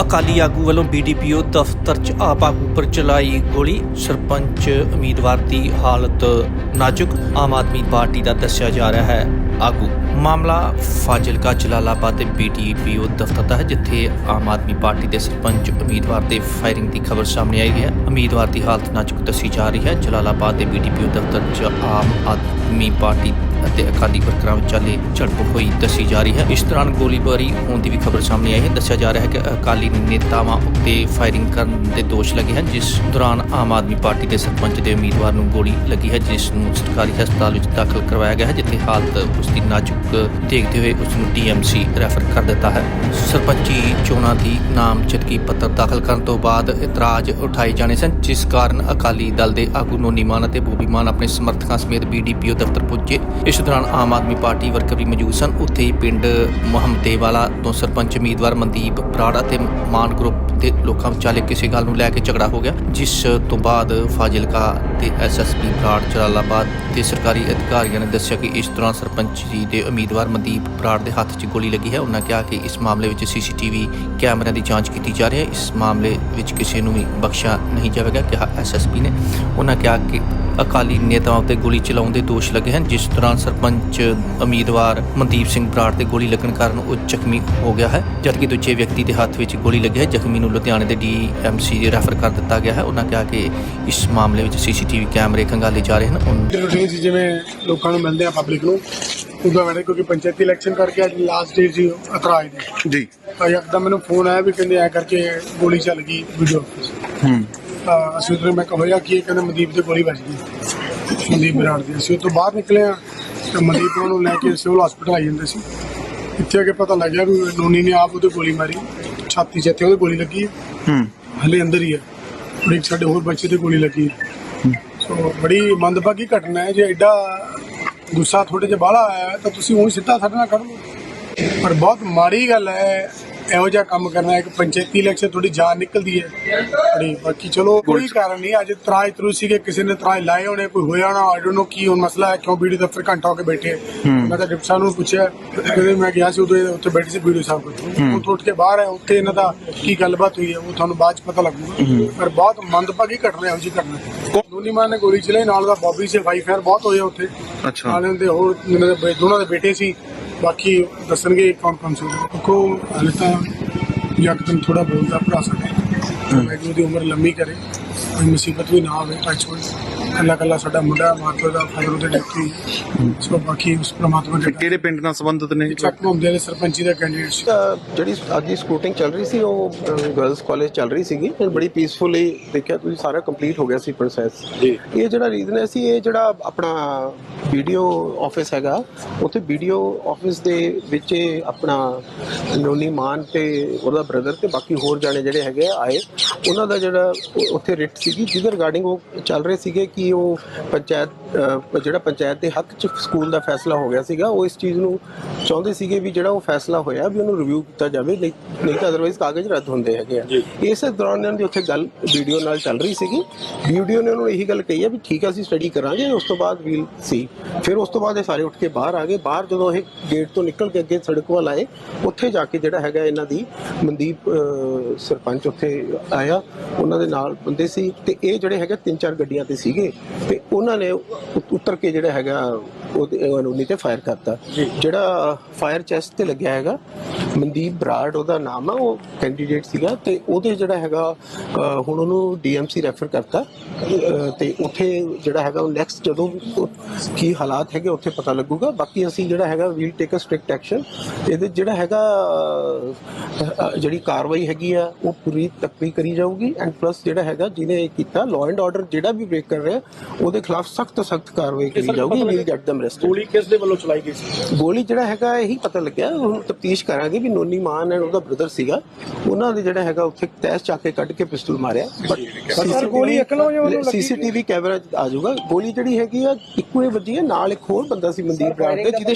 ਅਕਾਲੀ ਆਗੂ ਵੱਲੋਂ ਬੀਡੀਪੀਓ ਦਫ਼ਤਰ 'ਚ ਆਪ ਆਗੂ ਪਰ ਚਲਾਈ ਗੋਲੀ। ਸਰਪੰਚ ਉਮੀਦਵਾਰ ਦੀ ਹਾਲਤ ਨਾਜ਼ੁਕ। ਆਮ ਆਦਮੀ ਪਾਰਟੀ ਦਾ ਦੱਸਿਆ ਜਾ ਰਿਹਾ ਹੈ, ਆਗੂ। ਮਾਮਲਾ ਫਾਜ਼ਿਲਕਾ ਜਲਾਲਾਬਾਦ ਦੇ ਬੀਡੀਪੀਓ ਦਫ਼ਤਰ ਦਾ ਹੈ, ਜਿੱਥੇ ਆਮ ਆਦਮੀ ਪਾਰਟੀ ਦੇ ਸਰਪੰਚ ਉਮੀਦਵਾਰ ਦੇ ਫਾਇਰਿੰਗ ਦੀ ਖਬਰ ਸਾਹਮਣੇ ਆਈ ਹੈ। ਉਮੀਦਵਾਰ ਦੀ ਹਾਲਤ ਨਾਜ਼ੁਕ ਦੱਸੀ ਜਾ ਰਹੀ ਹੈ। ਜਲਾਲਾਬਾਦ ਦੇ ਬੀਡੀਪੀਓ ਦਫ਼ਤਰ 'ਚ ਆਮ ਆਦਮੀ ਪਾਰਟੀ ਅਤੇ ਅਕਾਲੀ ਵਰਕਰਾਂ ਵਿਚਾਲੇ ਝੜਪ ਹੋਈ ਦੱਸੀ ਜਾ ਰਹੀ ਹੈ। ਇਸ ਦੌਰਾਨ ਗੋਲੀਬਾਰੀ ਹੋਣ ਦੀ ਵੀ ਖਬਰ ਸਾਹਮਣੇ ਆਈ ਹੈ। ਦੱਸਿਆ ਜਾ ਰਿਹਾ ਹੈ ਕਿ ਅਕਾਲੀ ਨੇਤਾਵਾਂ ਉੱਤੇ ਫਾਇਰਿੰਗ ਕਰਨ ਦੇ ਦੋਸ਼ ਲੱਗੇ ਹਨ, ਜਿਸ ਦੌਰਾਨ ਆਮ ਆਦਮੀ ਪਾਰਟੀ ਦੇ ਸਰਪੰਚ ਦੇ ਉਮੀਦਵਾਰ ਨੂੰ ਗੋਲੀ ਲੱਗੀ ਹੈ, ਜਿਸ ਨੂੰ ਸਰਕਾਰੀ ਹਸਪਤਾਲ ਵਿੱਚ ਦਾਖਲ ਕਰਵਾਇਆ ਗਿਆ ਹੈ, ਜਿੱਥੇ ਹਾਲਤ ਉਸ ਦੀ ਨਾਜ਼ੁਕ ਦੇਖਦੇ ਹੋਏ ਉਸ ਨੂੰ ਡੀਐਮਸੀ ਰੈਫਰ ਕਰ ਦਿੱਤਾ ਹੈ। ਸਰਪੰਚੀ ਚੋਣਾਂ ਦੀ ਨਾਮਜ਼ਦਗੀ ਪੱਤਰ ਦਾਖਲ ਕਰਨ ਤੋਂ ਬਾਅਦ ਇਤਰਾਜ਼ ਉਠਾਏ ਜਾਣੇ ਸਨ, ਜਿਸ ਕਾਰਨ ਅਕਾਲੀ ਦਲ ਦੇ ਆਗੂ ਨੋਨੀ ਮਾਨ ਅਤੇ ਬੋਬੀ ਮਾਨ ਆਪਣੇ ਸਮਰਥਕਾਂ ਸਮੇਤ ਬੀਡੀਪੀਓ ਦਫ਼ਤਰ ਪੁੱਜੇ। ਇਸ ਦੌਰਾਨ ਆਮ ਆਦਮੀ ਪਾਰਟੀ ਵਰਕਰ ਵੀ ਮੌਜੂਦ ਸਨ। ਉੱਥੇ ਹੀ ਪਿੰਡ ਮੁਹੰਮਦੇਵਾਲਾ ਤੋਂ ਸਰਪੰਚ ਉਮੀਦਵਾਰ ਮਨਦੀਪ ਬਰਾੜ ਅਤੇ ਮਾਨ ਗਰੁੱਪ ਦੇ ਲੋਕਾਂ ਵਿਚਾਲੇ ਕਿਸੇ ਗੱਲ ਨੂੰ ਲੈ ਕੇ ਝਗੜਾ ਹੋ ਗਿਆ, ਜਿਸ ਤੋਂ ਬਾਅਦ ਫਾਜ਼ਿਲਕਾ ਤੇ ਐਸਐਸਪੀ ਬਰਾੜ ਜਲਾਲਾਬਾਦ ਦੇ ਸਰਕਾਰੀ ਅਧਿਕਾਰੀਆਂ ਨੇ ਦੱਸਿਆ ਕਿ ਇਸ ਦੌਰਾਨ ਸਰਪੰਚ ਜੀ ਦੇ ਉਮੀਦਵਾਰ ਮਨਦੀਪ ਬਰਾੜ ਦੇ ਹੱਥ 'ਚ ਗੋਲੀ ਲੱਗੀ ਹੈ। ਉਹਨਾਂ ਕਿਹਾ ਕਿ ਇਸ ਮਾਮਲੇ ਵਿੱਚ ਸੀਸੀਟੀਵੀ ਕੈਮਰਿਆਂ ਦੀ ਜਾਂਚ ਕੀਤੀ ਜਾ ਰਹੀ ਹੈ। ਇਸ ਮਾਮਲੇ ਵਿੱਚ ਕਿਸੇ ਨੂੰ ਵੀ ਬਖਸ਼ਿਆ ਨਹੀਂ ਜਾਵੇਗਾ ਕਿਹਾ ਐਸਐਸਪੀ ਨੇ। ਉਹਨਾਂ ਕਿਹਾ ਕਿ ਅਕਾਲੀ ਨੇਤਾਵਾਂ ਉੱਤੇ ਗੋਲੀ ਚਲਾਉਣ ਦੇ ਦੋਸ਼ ਲੱਗੇ ਹਨ, ਜਿਸ ਦੌਰਾਨ ਸਰਪੰਚ ਉਮੀਦਵਾਰ ਮਨਦੀਪ ਸਿੰਘ ਬਰਾੜ ਦੇ ਗੋਲੀ ਲੱਗਣ ਕਾਰਨ ਉਹ ਜ਼ਖਮੀ ਹੋ ਗਿਆ ਹੈ। ਜਦਕਿ ਦੂਜੇ ਵਿਅਕਤੀ ਦੇ ਹੱਥ ਵਿੱਚ ਗੋਲੀ ਲੱਗੀ ਹੈ, ਜ਼ਖਮੀ ਨੂੰ ਲੁਧਿਆਣੇ ਦੇ ਡੀਐਮਸੀ ਦੇ ਰੈਫਰ ਕਰ ਦਿੱਤਾ ਗਿਆ ਹੈ। ਉਹਨਾਂ ਕਿਹਾ ਕਿ ਇਸ ਮਾਮਲੇ ਵਿੱਚ ਸੀਸੀਟੀਵੀ ਕੈਮਰੇ ਖੰਗਾਲੇ ਜਾ ਰਹੇ ਹਨ। ਰੂਟੀਨ ਸੀ ਜਿਵੇਂ ਲੋਕਾਂ ਨੂੰ ਮਿਲਦੇ ਆ ਪਬਲਿਕ ਨੂੰ ਉਦੋਂ ਮੈਨੇ ਕਿਉਂਕਿ ਪੰਚਾਇਤੀ ਇਲੈਕਸ਼ਨ ਕਰਕੇ ਅੱਜ ਲਾਸਟ ਡੇ ਸੀ ਅਤਰਾਜ ਦੀ ਜੀ। ਤਾਂ ਇੱਕਦਮ ਮੈਨੂੰ ਫੋਨ ਆਇਆ ਵੀ ਕਹਿੰਦੇ ਐ ਕਰਕੇ ਗੋਲੀ ਚੱਲ ਗਈ ਵੀਡੀਓ ਹੂੰ। ਤਾਂ ਅਸੀਂ ਉਧਰ ਮੈਂ ਕਿਹਾ ਹੋਇਆ ਕੀ ਇਹ ਕਹਿੰਦੇ ਮਨਦੀਪ ਦੇ ਗੋਲੀ ਵੱਜ ਗਈ। ਮਨਦੀਪ ਬਰਾੜ ਦੀ। ਅਸੀਂ ਤੋਂ ਬਾਹਰ ਨਿਕਲੇ ਆ ਤੇ ਮਨਦੀਪ ਨੂੰ ਲੈ ਕੇ ਸਿਵਲ ਹਸਪੀਟਲ ਆਈ ਜਾਂਦੇ ਸੀ। ਇੱਥੇ ਆ ਕੇ ਪਤਾ ਲੱਗਿਆ ਵੀ ਨੋਨੀ ਨੇ ਆਪ ਉਹਦੇ ਗੋਲੀ ਮਾਰੀ। ਛਾਤੀ 'ਚ ਇੱਥੇ ਉਹਦੇ ਗੋਲੀ ਲੱਗੀ ਹੈ। ਹਲੇ ਅੰਦਰ ਹੀ ਹੈ। ਇੱਕ ਸਾਡੇ ਹੋਰ ਬੱਚੇ ਤੇ ਗੋਲੀ ਲੱਗੀ ਸੋ ਬੜੀ ਮੰਦਭਾਗੀ ਘਟਨਾ ਹੈ। ਜੇ ਐਡਾ ਗੁੱਸਾ ਥੋੜੇ ਜਿਹਾ ਬਾਹਲਾ ਆਇਆ ਤਾਂ ਤੁਸੀਂ ਉਹ ਸਿੱਧਾ ਸਾਡੇ ਨਾਲ ਕਰ। ਲਓ ਪਰ ਬਹੁਤ ਮਾੜੀ ਗੱਲ ਹੈ ਇਹੋ ਜਿਹਾ ਕੰਮ ਕਰਨਾ ਇੱਕ ਪੰਚਾਇਤੀ ਇਲੈਕਸ਼ਨ ਥੋੜੀ ਜਾਨ ਨਿਕਲਦੀ ਹੈ। ਬੜੀ ਬਾਕੀ ਚਲੋ ਕੋਈ ਕਾਰਨ ਨਹੀਂ ਅੱਜ ਤਰਾਜ ਤਰੂ ਸੀਗੇ ਕਿਸੇ ਨੇ ਤਰਾਜ ਲਾਏ ਹੋਣੇ ਕੋਈ ਹੋਇਆ ਨਾ ਆਈ ਡੋਨਟ ਨੋ ਕੀ ਹੁਣ ਮਸਲਾ ਹੈ ਕਿਉਂ ਵੀਡੀਓ ਦਫ਼ਤਰ ਘੰਟਾ ਹੋ ਕੇ ਬੈਠੇ ਹੈ। ਮੈਂ ਤਾਂ ਡਿਪਟੀ ਸਾਹਿਬ ਨੂੰ ਪੁੱਛਿਆ ਕਹਿੰਦੇ ਮੈਂ ਗਿਆ ਸੀ ਉਦੋਂ ਉੱਥੇ ਬੈਠੇ ਸੀ ਵੀਡੀਓ ਸਾਹਿਬ ਕੋਲ। ਉੱਥੋਂ ਉੱਠ ਕੇ ਬਾਹਰ ਹੈ ਉੱਥੇ ਇਹਨਾਂ ਦਾ ਕੀ ਗੱਲਬਾਤ ਹੋਈ ਹੈ ਉਹ ਤੁਹਾਨੂੰ ਬਾਅਦ ਚ ਪਤਾ ਲੱਗੂਗਾ। ਪਰ ਬਹੁਤ ਮੰਦਭਾਗੀ ਘਟਨਾ ਇਹੋ ਜਿਹੀ ਘਟਨਾ ਦੋਨੀ ਮਾਂ ਨੇ ਗੋਲੀ ਚਲਾਈ ਨਾਲ ਦਾ ਬੌਬੀ ਸੇ ਵਾਈਫ ਹੈ ਬਹੁਤ ਹੋਏ ਉੱਥੇ। ਅੱਛਾ। ਨਾਲੇ ਦੇ ਹੋਰ ਦੋਨਾਂ ਦੇ ਬੇਟੇ ਸੀ। ਬਾਕੀ ਦੱਸਣਗੇ ਕੌਣ ਕੌਣ ਸੀ ਦੇਖੋ ਹਾਲੇ ਤਾਂ ਯਕਦਮ ਥੋੜਾ ਬੋਲਦਾ ਭਰਾ ਸਾਡਾ। ਮੈਂ ਉਹਦੀ ਉਮਰ ਲੰਮੀ ਕਰੇ ਕੋਈ ਮੁਸੀਬਤ ਵੀ ਨਾ ਆਵੇ ਟੱਚਵੁੱਡ ਕੱਲਾ ਕੱਲਾ ਸਾਡਾ ਮੁੰਡਾ ਮਾਤਾ ਦਾ ਫਾਦਰ ਉਹਦੇ ਡਾਕਟਰੀ ਸੋ ਬਾਕੀ ਉਸ ਪ੍ਰਮਾਤਮਾ ਦੇ ਕਿਹੜੇ ਪਿੰਡ ਨਾਲ ਸੰਬੰਧਿਤ ਨੇ? ਚੱਕ ਹੁੰਦੇ ਨੇ ਸਰਪੰਚੀ ਦਾ ਕੈਂਡੀਡੇਟ ਸੀ। ਤਾਂ ਜਿਹੜੀ ਅੱਜ ਦੀ ਸਕੂਟਿੰਗ ਚੱਲ ਰਹੀ ਸੀ ਉਹ ਗਰਲਸ ਕਾਲਜ ਚੱਲ ਰਹੀ ਸੀਗੀ। ਤੇ ਬੜੀ ਪੀਸਫੁਲੀ ਦੇਖਿਆ ਤੁਸੀਂ ਸਾਰਾ ਕੰਪਲੀਟ ਹੋ ਗਿਆ ਸੀ ਪ੍ਰੋਸੈਸ ਜੀ। ਇਹ ਜਿਹੜਾ ਰੀਜ਼ਨ ਹੈ ਸੀ ਇਹ ਜਿਹੜਾ ਆਪਣਾ ਵੀਡੀਓ ਆਫਿਸ ਹੈਗਾ ਉੱਥੇ ਵੀਡੀਓ ਆਫਿਸ ਦੇ ਵਿੱਚ ਇਹ ਆਪਣਾ ਨੋਨੀ ਮਾਨ ਤੇ ਉਹਦਾ ਬ੍ਰਦਰ ਤੇ ਬਾਕੀ ਹੋਰ ਜਾਣੇ ਜਿਹੜੇ ਹੈਗੇ ਆਏ। ਉਹਨਾਂ ਦਾ ਜਿਹੜਾ ਉੱਥੇ ਰਿਟ ਸੀਗੀ ਜਿਹਦੇ ਰਿਗਾਰਡਿੰਗ ਉਹ ਚੱਲ ਰਹੇ ਸੀਗੇ ਕਿ ਉਹ ਪੰਚਾਇਤ ਅਹ, ਜਿਹੜਾ ਪੰਚਾਇਤ ਦੇ ਹੱਕ 'ਚ ਸਕੂਲ ਦਾ ਫੈਸਲਾ ਹੋ ਗਿਆ ਸੀਗਾ ਉਹ ਇਸ ਚੀਜ਼ ਨੂੰ ਚਾਹੁੰਦੇ ਸੀਗੇ ਵੀ ਜਿਹੜਾ ਉਹ ਫੈਸਲਾ ਹੋਇਆ ਵੀ ਉਹਨੂੰ ਰਿਵਿਊ ਕੀਤਾ ਜਾਵੇ ਨਹੀਂ ਨਹੀਂ ਤਾਂ ਅਦਰਵਾਈਜ਼ ਕਾਗਜ਼ ਰੱਦ ਹੁੰਦੇ ਹੈਗੇ ਆ। ਇਸੇ ਦੌਰਾਨ ਇਹਨਾਂ ਦੀ ਉੱਥੇ ਗੱਲ ਵੀਡੀਓ ਨਾਲ ਚੱਲ ਰਹੀ ਸੀਗੀ। ਵੀਡੀਓ ਨੇ ਉਹਨੂੰ ਇਹੀ ਗੱਲ ਕਹੀ ਹੈ ਵੀ ਠੀਕ ਆ ਅਸੀਂ ਸਟੱਡੀ ਕਰਾਂਗੇ ਉਸ ਤੋਂ ਬਾਅਦ ਵੀਲ ਸੀ ਫਿਰ ਉਸ ਤੋਂ ਬਾਅਦ ਇਹ ਸਾਰੇ ਉੱਠ ਕੇ ਬਾਹਰ ਆ ਗਏ। ਬਾਹਰ ਜਦੋਂ ਇਹ ਗੇਟ ਤੋਂ ਨਿਕਲ ਕੇ ਅੱਗੇ ਸੜਕ ਵੱਲ ਆਏ ਉੱਥੇ ਜਾ ਕੇ ਜਿਹੜਾ ਹੈਗਾ ਇਹਨਾਂ ਦੀ ਮਨਦੀਪ ਅਹ, ਸਰਪੰਚ ਉੱਥੇ ਆਇਆ। ਉਹਨਾਂ ਦੇ ਨਾਲ ਬੰਦੇ ਸੀ ਤੇ ਇਹ ਜਿਹੜੇ ਹੈਗੇ ਤਿੰਨ ਚਾਰ ਗੱਡੀਆਂ ਤੇ ਸੀਗੇ। ਤੇ ਉਹਨਾਂ ਨੇ ਉਤਰ ਕੇ ਜਿਹੜਾ ਹੈਗਾ ਉਹਦੇ ਉਹਨੇ ਤੇ ਫਾਇਰ ਕਰਤਾ। ਜਿਹੜਾ ਫਾਇਰ ਚੈਸਟ ਤੇ ਲੱਗਿਆ ਹੈਗਾ ਮਨਦੀਪ ਬਰਾੜ ਉਹਦਾ ਨਾਮ ਆ ਉਹ ਕੈਂਡੀਡੇਟ ਸੀਗਾ ਤੇ ਉਹਦੇ ਜਿਹੜਾ ਹੈਗਾ ਹੁਣ ਉਹਨੂੰ ਡੀਐਮਸੀ ਰੈਫਰ ਕਰਤਾ ਤੇ ਉੱਥੇ ਜਿਹੜਾ ਹੈਗਾ ਉਹ ਨੈਕਸਟ ਜਦੋਂ ਕੀ ਹਾਲਾਤ ਹੈਗੇ ਉੱਥੇ ਪਤਾ ਲੱਗੂਗਾ। ਬਾਕੀ ਅਸੀਂ ਜਿਹੜਾ ਹੈਗਾ we'll take a strict action ਇਹਦੇ ਜਿਹੜਾ ਹੈਗਾ ਜਿਹੜੀ ਕਾਰਵਾਈ ਹੈਗੀ ਆ ਉਹ ਪੂਰੀ ਤੱਕੜੀ ਕਰੀ ਜਾਊਗੀ। ਐਂਡ ਪਲੱਸ ਜਿਹੜਾ ਹੈਗਾ ਜਿਹਨੇ ਇਹ ਕੀਤਾ ਲਾਅ ਐਂਡ ਆਰਡਰ ਜਿਹੜਾ ਵੀ ਬ੍ਰੇਕ ਕਰ ਰਿਹਾ ਉਹਦੇ ਖਿਲਾਫ ਸਖਤ ਤੋਂ ਸਖਤ ਕਾਰਵਾਈ ਕੀਤੀ ਜਾਊਗੀ। ਵੀਲ ਗੈਟ them arrested ਗੋਲੀ ਕਿਸ ਦੇ ਵੱਲੋਂ ਚਲਾਈ ਗਈ ਸੀ? ਗੋਲੀ ਜਿਹੜਾ ਹੈਗਾ ਇਹੀ ਪਤਾ ਲੱਗਿਆ। ਹੁਣ ਤਫਤੀਸ਼ ਕਰਾਂਗੇ ਵੀ ਨੋਨੀ ਮਾਨ ਐਂਡ ਉਹਦਾ ਬ੍ਰਦਰ ਸੀਗਾ ਉਹਨਾਂ ਦੇ ਜਿਹੜਾ ਹੈਗਾ ਉੱਥੇ ਤੈਸ ਚੱਕ ਕੇ ਕੱਢ ਕੇ ਪਿਸਤਲ ਮਾਰਿਆ ਸਰ, ਗੋਲੀ ਇਕੱਲਾ ਹੀ ਉਹਨੂੰ ਲੱਗੀ? ਸੀਸੀਟੀਵੀ ਕੈਮਰਾ 'ਚ ਆ ਜਾਊਗਾ ਗੋਲੀ ਜਿਹੜੀ ਹੈਗੀ ਆ ਇੱਕੋ ਹੀ ਵੱਜੀ ਹੈ ਨਾਲ ਇੱਕ ਹੋਰ ਬੰਦਾ ਸੀ ਮਨਦੀਪ ਬਰਾੜ ਦੇ ਜਿਹਦੇ